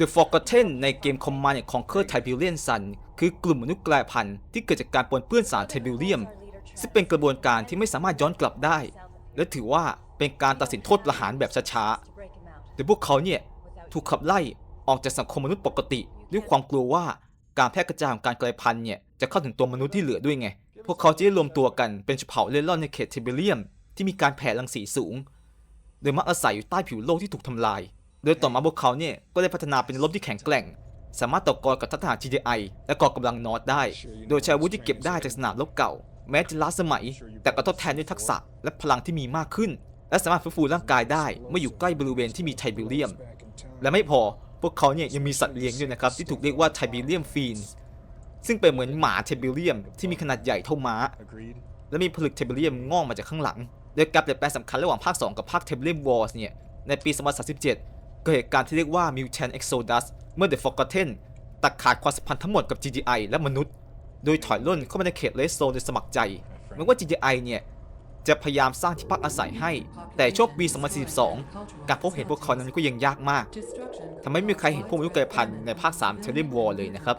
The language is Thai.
The Forgotten ในเกม Command and Conquer Tiberian Sun คือกลุ่มมนุษย์กลายพันธุ์ที่เกิดจากการปนเปื้อนสารไทเบเรียม ซึ่งเป็นกระบวนการที่ไม่สามารถย้อนกลับได้ และถือว่าเป็นการตัดสินโทษประหารแบบช้าๆโดยพวกเขาเนี่ยถูกขับไล่ออกจากสังคมมนุษย์ปกติ ด้วยความกลัวว่าการแพร่กระจายของการกลายพันธุ์เนี่ยจะเข้าถึงตัวมนุษย์ที่เหลือด้วยไง พวกเขาจะรวมตัวกันเป็นชนเผ่าเล่ร่อนในเขตเทเบเรียม ที่มีการแผ่รังสีสูง โดยมักอาศัยอยู่ใต้ผิวโลกที่ถูกทำลาย โดยต่อมาพวกเขาเนี่ยก็ได้พัฒนาเป็นรบที่แข็งแกร่ง สามารถต่อกรกับทหาร GDI และกองกำลังนอร์ดได้ โดยใช้อาวุธที่เก็บได้จากสนามรบเก่า แม้จะล้าสมัย แต่ก็ทดแทนด้วยทักษะและพลังที่มีมากขึ้น และสามารถฟื้นฟูร่างกายได้เมื่ออยู่ใกล้บริเวณที่มีไทเบเรียม และไม่พอพวกเขาเนี่ยยังมีสัตว์เลี้ยงด้วยนะครับที่ถูกเรียกว่าไทเบเรียมฟีนซึ่งเป็นเหมือนหมาไทเบเรียมที่มีขนาดใหญ่เท่าม้า และมีผลึกเทเบเรียมงอกมาจากข้างหลังโดยการเปลี่ยนแปลงสำคัญระหว่างภาค 2 กับภาคเทเบเรียมวอร์สเนี่ยในปี2037 เกิดเหตุการณ์ที่เรียกว่า Mutant Exodus เมื่อ The Forgotten ตัดขาดความสัมพันธ์ทั้งหมดกับ GDI และมนุษย์ โดยถอยล่นเข้ามาในเขตเลสโซโดยสมัครใจแม้ว่า GDI เนี่ย จะพยายามสร้างที่พักอาศัยให้ แต่ช่วงปี 2042 การพบเห็นพวกเขานั้นก็ยังยากมากทำให้ไม่มีใครเห็นพวกมนุษย์กลายพันธุ์ในภาค 3 t e r r ium War เลยนะครับ